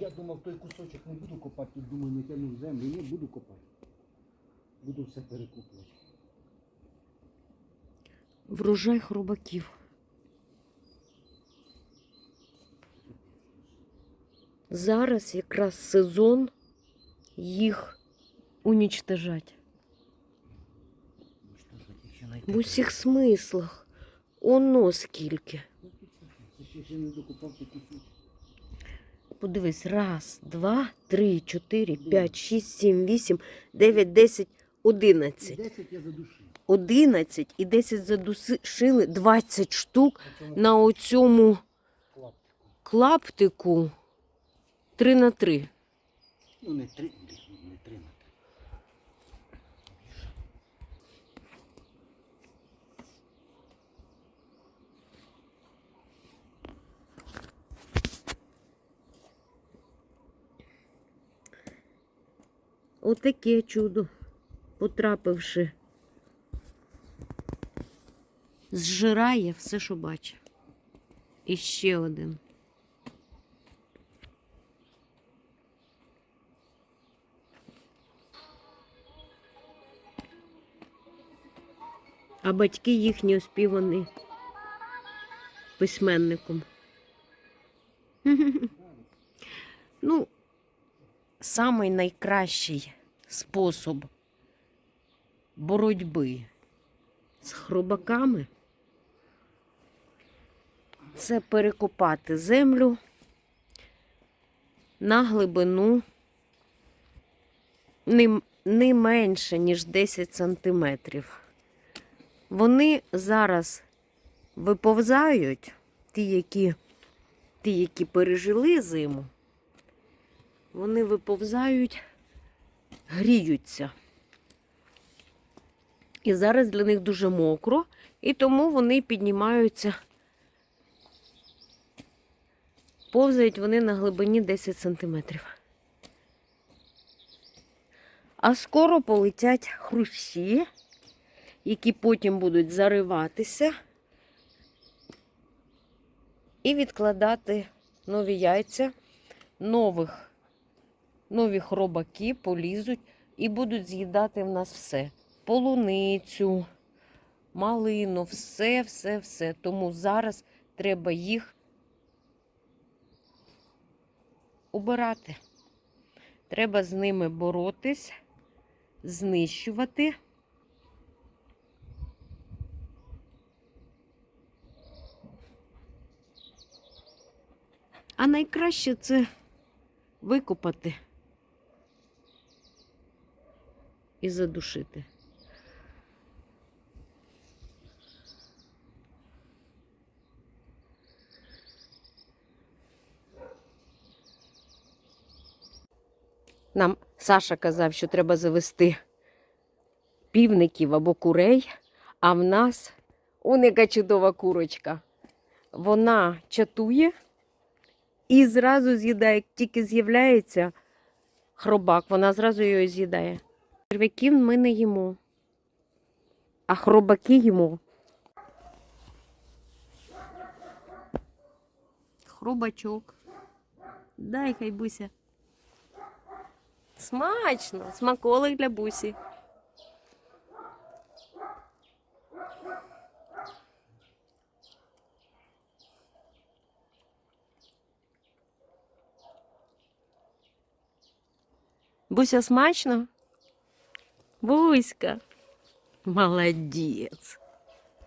Я думав, той кусочок не буду копати, тут думаю, не тягну землю. Ні, буду копати. Буду все перекопувати. Врожай хробаків. Зараз якраз сезон їх знайти В усіх смислах. Оно скільки. Ще, не докопав той кусочок. Подивись, раз, два, три, чотири, п'ять, шість, сім, вісім, дев'ять, десять, одинадцять. 10 я задушив. Одинадцять і десять задушили, двадцять штук На цьому оцьому клаптику. три на три. Ну не три, не три на три. Отаке чудо, потрапивши, зжирає все, що бачить. І ще один. А батьки їхні оспівані письменником. Ну, самий найкращий спосіб боротьби з хробаками це перекопати землю на глибину не, не менше, ніж 10 сантиметрів. Вони зараз виповзають, ті, які, ті, які пережили зиму, вони виповзають, гріються. І зараз для них дуже мокро, і тому вони піднімаються, повзають вони на глибині 10 сантиметрів. А скоро полетять хрущі, які потім будуть зариватися і відкладати нові яйця нових нові хробаки полізуть і будуть з'їдати в нас все. Полуницю, малину, все, все, все. Тому зараз треба їх убирати. Треба з ними боротись, знищувати. А найкраще це викопати і задушити. Нам Саша казав, що треба завести півників або курей, а в нас уника чудова курочка. Вона чатує і зразу з'їдає, тільки з'являється хробак, вона зразу його з'їдає. Черв'яків ми не їмо, а хробаки їмо. Хробачок. Дай хай буся. Смачно, смаколик для бусі. Буся смачно? Буська. Молодець.